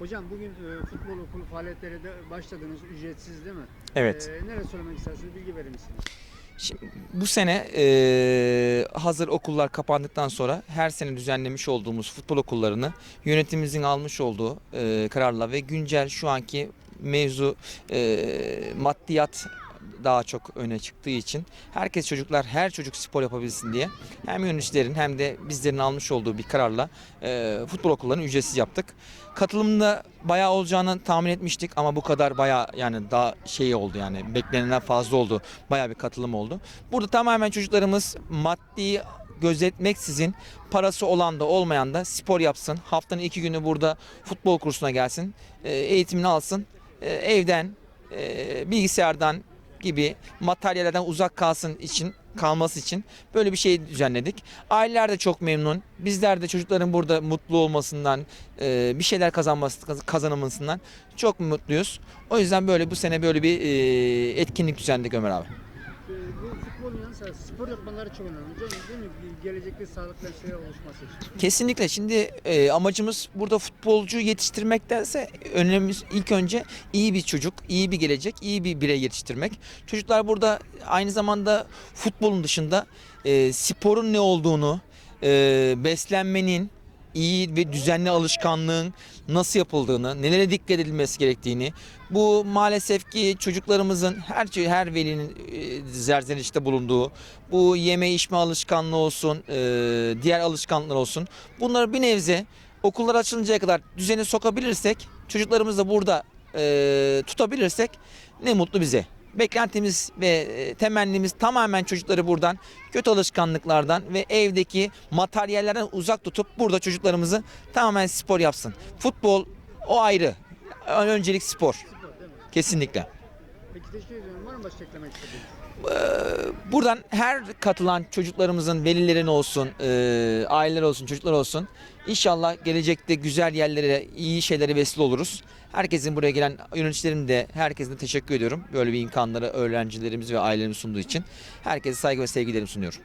Hocam bugün e, futbol okulu faaliyetleri de başladınız. Ücretsiz değil mi? Evet. E, neler söylemek istersiniz? Bilgi verir misiniz? Şimdi bu sene e, hazır okullar kapandıktan sonra her sene düzenlemiş olduğumuz futbol okullarını yönetimimizin almış olduğu e, kararla ve güncel şu anki mevzu e, maddiyat daha çok öne çıktığı için herkes çocuklar her çocuk spor yapabilsin diye hem yöneticilerin hem de bizlerin almış olduğu bir kararla e, futbol okullarını ücretsiz yaptık. Katılımda bayağı olacağını tahmin etmiştik ama bu kadar bayağı yani daha şey oldu yani beklenenden fazla oldu. Bayağı bir katılım oldu. Burada tamamen çocuklarımız maddi gözetmeksizin parası olan da olmayan da spor yapsın. Haftanın iki günü burada futbol kursuna gelsin. e, Eğitimini alsın. e, Evden, e, bilgisayardan gibi materyallerden uzak kalsın için kalması için böyle bir şey düzenledik. Aileler de çok memnun. Bizler de çocukların burada mutlu olmasından, e, bir şeyler kazanması kazanılmasından çok mutluyuz. O yüzden böyle bu sene böyle bir e, etkinlik düzenledik Ömer abi. Sıra spor yapmaları çok önemli hocam değil mi? Gelecekte sağlıklı şeyler oluşması için. Kesinlikle. Şimdi e, amacımız burada futbolcu yetiştirmektense önemimiz ilk önce iyi bir çocuk, iyi bir gelecek, iyi bir birey yetiştirmek. Çocuklar burada aynı zamanda futbolun dışında e, sporun ne olduğunu, e, beslenmenin, iyi ve düzenli alışkanlığın nasıl yapıldığını, nelere dikkat edilmesi gerektiğini, bu maalesef ki çocuklarımızın her şey- her velinin e, zerzenişte bulunduğu, bu yeme içme alışkanlığı olsun, e, diğer alışkanlıklar olsun. Bunları bir nebze okullar açılıncaya kadar düzeni sokabilirsek, çocuklarımızı da burada e, tutabilirsek ne mutlu bize. Beklentimiz ve e, temennimiz tamamen çocukları buradan kötü alışkanlıklardan ve evdeki materyallerden uzak tutup burada çocuklarımızı tamamen spor yapsın. Futbol o ayrı. Öncelik spor. Kesinlikle. Ee, buradan her katılan çocuklarımızın velilerin olsun, e, aileler olsun, çocuklar olsun. İnşallah gelecekte güzel yerlere, iyi şeylere vesile oluruz. Herkesin buraya gelen yöneticilerim de herkesine teşekkür ediyorum. Böyle bir imkanları öğrencilerimiz ve ailelerimiz sunduğu için. Herkese saygı ve sevgilerimi sunuyorum.